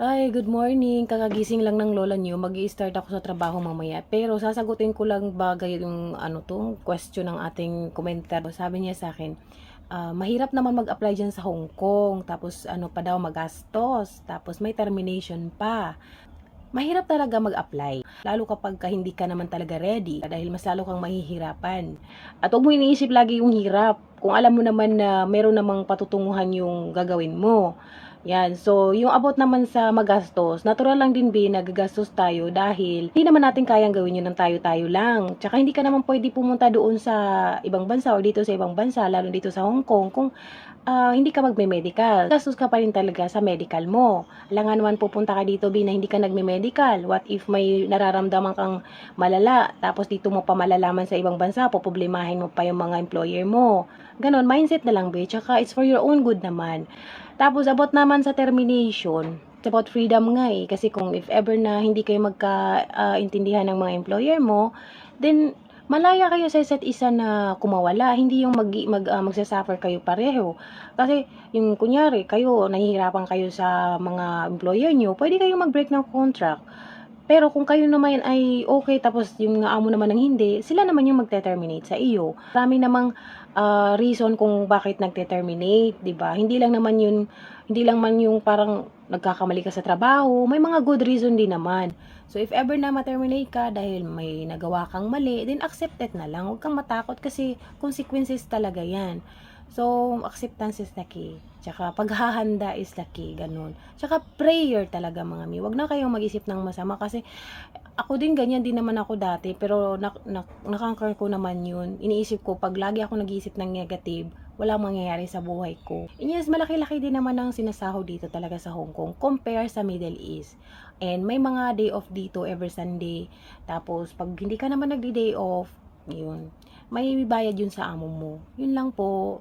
Ay, good morning. Kakagising lang ng lola niyo. mag start ako sa trabaho mamaya. Pero sasagutin ko lang bagay yung ano to, question ng ating komentar. Sabi niya sa akin, ah, mahirap naman mag-apply dyan sa Hong Kong. Tapos ano pa daw magastos. Tapos may termination pa. Mahirap talaga mag-apply. Lalo kapag ka hindi ka naman talaga ready. Dahil mas lalo kang mahihirapan. At huwag mo iniisip lagi yung hirap. Kung alam mo naman na meron namang patutunguhan yung gagawin mo. Yan. So, yung about naman sa magastos, natural lang din, B, nagagastos tayo dahil hindi naman natin kayang gawin yun ng tayo-tayo lang. Tsaka hindi ka naman pwede pumunta doon sa ibang bansa o dito sa ibang bansa, lalo dito sa Hong Kong, kung ah, hindi ka magme-medical. Gastos ka pa rin talaga sa medical mo. Alangan naman pupunta ka dito, B, na hindi ka nagme-medical. What if may nararamdaman kang malala, tapos dito mo pa malalaman sa ibang bansa, poproblemahin mo pa yung mga employer mo. Ganon, mindset na lang, B. Tsaka it's for your own good naman. Tapos, about naman sa termination, it's about freedom nga eh. Kasi kung if ever na hindi kayo magka-intindihan ng mga employer mo, then malaya kayo sa isa't isa na kumawala. Hindi yung mag, mag, ah, magsasuffer kayo pareho. Kasi yung kunyari, kayo, nahihirapan kayo sa mga employer nyo, pwede kayong mag-break ng contract. Pero kung kayo naman ay okay, tapos yung naamo naman ng hindi, sila naman yung magte-terminate sa iyo. Marami namang ah, reason kung bakit nagte-terminate, 'di ba? Hindi lang naman yun, hindi lang man yung parang nagkakamali ka sa trabaho, may mga good reason din naman. So if ever na ma-terminate ka dahil may nagawa kang mali, then accepted na lang. Huwag kang matakot kasi consequences talaga 'yan. So, acceptance is the key. Tsaka, paghahanda is the key. Ganun. Tsaka, prayer talaga mga mi. Huwag na kayong mag-isip ng masama kasi ako din ganyan din naman ako dati pero nak nak nakanker ko naman yun. Iniisip ko pag lagi ako nag-iisip ng negative, walang mangyayari sa buhay ko. And yes, malaki-laki din naman ang sinasahod dito talaga sa Hong Kong compare sa Middle East. And may mga day off dito every Sunday. Tapos pag hindi ka naman nagdi-day off, yun, may bayad yun sa amo mo. Yun lang po.